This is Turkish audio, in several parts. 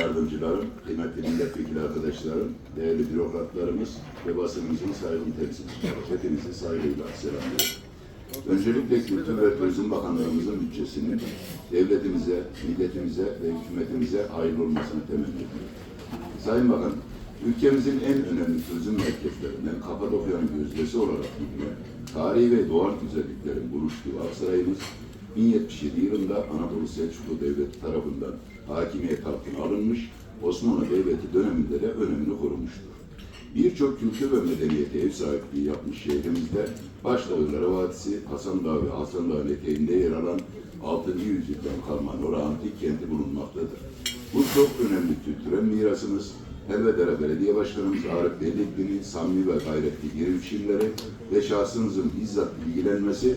yardımcılarım, kıymetli milletvekili arkadaşlarım, değerli bürokratlarımız ve basınımızın saygın temsilcileri. Hepinizi saygıyla selamlıyorum. Öncelikle Kültür ve Turizm Bakanlığımızın bütçesinin devletimize, milletimize ve hükümetimize hayırlı olmasını temenni ediyorum. Sayın Bakan, ülkemizin en önemli turizm merkezlerinden Kapadokya'nın gözdesi olarak bilinen tarihi ve doğal güzelliklerin buluştuğu Aksaray'ımız 1077 yılında Anadolu Selçuklu Devleti tarafından hakimiyet altına alınmış, Osmanlı Devleti döneminde de önemini korumuştur. Birçok kültür ve medeniyete ev sahipliği yapmış şehrimizde başta Ilgara Vadisi, Hasan Dağı ve Hasan Dağı'nın eteğinde yer alan 6. yüzyıldan kalma Nora Antik kenti bulunmaktadır. Bu çok önemli kültürel mirasımız Helvedere Belediye Başkanımız Arif Beylikli'nin samimi ve gayretli girişimleri ve şahsınızın bizzat ilgilenmesi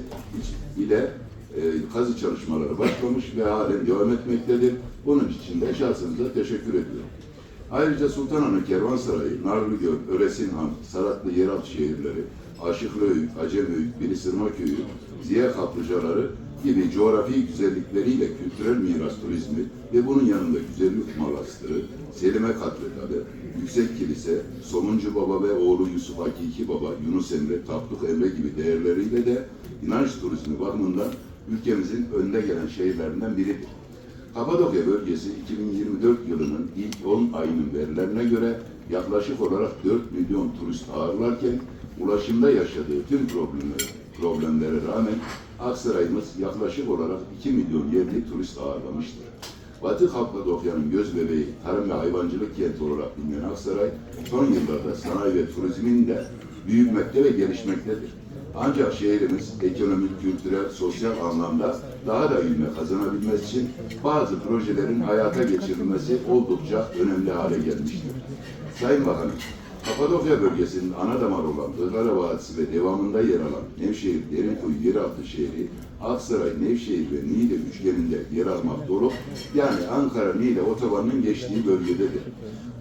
ile e, kazı çalışmaları başlamış ve halen devam etmektedir. Bunun için de şahsınıza teşekkür ediyorum. Ayrıca Sultanahmet Kervansarayı, Narlıgöl, Öresinhan, Saratlı yeraltı şehirleri, Aşıklıöyük, Acemöyük, Bilisırma Köyü, Ziya Kaplıcaları gibi coğrafi güzellikleriyle kültürel miras turizmi ve bunun yanında Güzellik Malastırı, Selime Katedrali, Yüksek Kilise, Somuncu Baba ve oğlu Yusuf Hakiki Baba, Yunus Emre, Tapduk Emre gibi değerleriyle de inanç turizmi bakımından ülkemizin önde gelen şehirlerinden biridir. Kapadokya bölgesi 2024 yılının ilk 10 ayının verilerine göre yaklaşık olarak 4 milyon turist ağırlarken ulaşımda yaşadığı tüm problemlere, problemlere rağmen Aksaray'ımız yaklaşık olarak 2 milyon yerli turist ağırlamıştır. Batı Kapadokya'nın göz bebeği, tarım ve hayvancılık kenti olarak bilinen Aksaray, son yıllarda sanayi ve turizmin de büyümekte ve gelişmektedir. Ancak şehrimiz ekonomik, kültürel, sosyal anlamda daha da ivme kazanabilmesi için bazı projelerin hayata geçirilmesi oldukça önemli hale gelmiştir. Sayın Bakanım, Kapadokya bölgesinin ana damarı olan Ilgara Vadisi ve devamında yer alan Nevşehir Derinkuyu yeraltı şehri Aksaray, Nevşehir ve Niğde üçgeninde yer almakta olup yani Ankara-Niğde otobanının geçtiği bölgededir.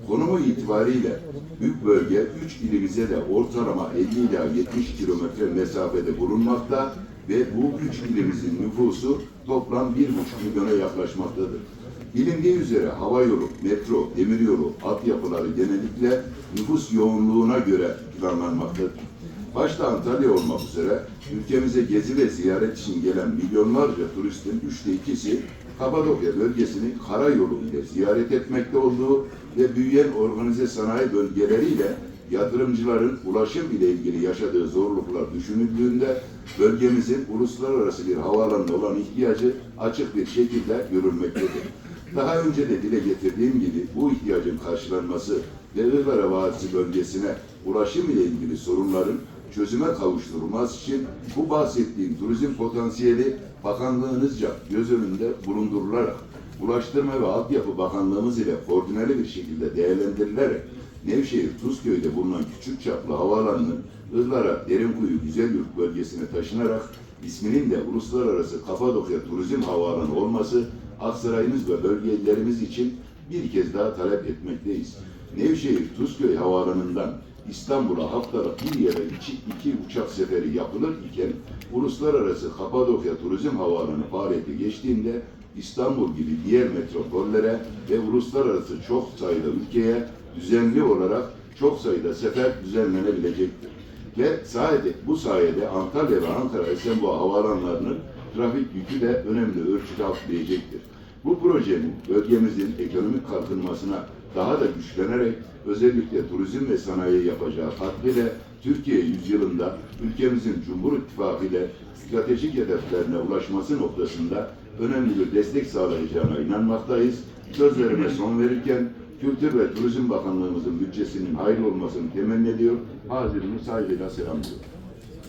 Konumu itibariyle büyük bölge 3 ilimize de ortalama 50 ila 70 kilometre mesafede bulunmakta ve bu üç ilimizin nüfusu toplam 1,5 milyona yaklaşmaktadır. Bilindiği üzere hava yolu, metro, demiryolu, altyapıları genellikle nüfus yoğunluğuna göre planlanmaktadır. Başta Antalya olmak üzere ülkemize gezi ve ziyaret için gelen milyonlarca turistin üçte ikisi Kapadokya bölgesini karayolu ile ziyaret etmekte olduğu ve büyüyen organize sanayi bölgeleriyle yatırımcıların ulaşım ile ilgili yaşadığı zorluklar düşünüldüğünde bölgemizin uluslararası bir havaalanına olan ihtiyacı açık bir şekilde görülmektedir. Daha önce de dile getirdiğim gibi bu ihtiyacın karşılanması ve Ilgara Vadisi bölgesine ulaşım ile ilgili sorunların çözüme kavuşturulması için bu bahsettiğim turizm potansiyeli bakanlığınızca göz önünde bulundurularak Ulaştırma ve Altyapı Bakanlığımız ile koordineli bir şekilde değerlendirilerek Nevşehir Tuzköy'de bulunan küçük çaplı havaalanının Ihlara Derinkuyu Güzelyurt bölgesine taşınarak isminin de Uluslararası Kapadokya Turizm Havaalanı olması Aksaray'ımız ve bölgelerimiz için bir kez daha talep etmekteyiz. Nevşehir Tuzköy Havaalanı'ndan İstanbul'a haftada bir yere iki, iki uçak seferi yapılır iken Uluslararası Kapadokya Turizm Havaalanı faaliyete geçtiğinde İstanbul gibi diğer metropollere ve uluslararası çok sayıda ülkeye düzenli olarak çok sayıda sefer düzenlenebilecektir. Ve sayede, bu sayede Antalya ve Ankara Esenboğa havaalanlarının trafik yükü de önemli ölçüde hafifleyecektir. Bu projenin bölgemizin ekonomik kalkınmasına daha da güçlenerek özellikle turizm ve sanayi yapacağı katkıyla Türkiye yüzyılında ülkemizin Cumhur İttifakı ile stratejik hedeflerine ulaşması noktasında önemli bir destek sağlayacağına inanmaktayız. Sözlerime son verirken Kültür ve Turizm Bakanlığımızın bütçesinin hayırlı olmasını temenni ediyor. Hazirini saygıyla selamlıyorum.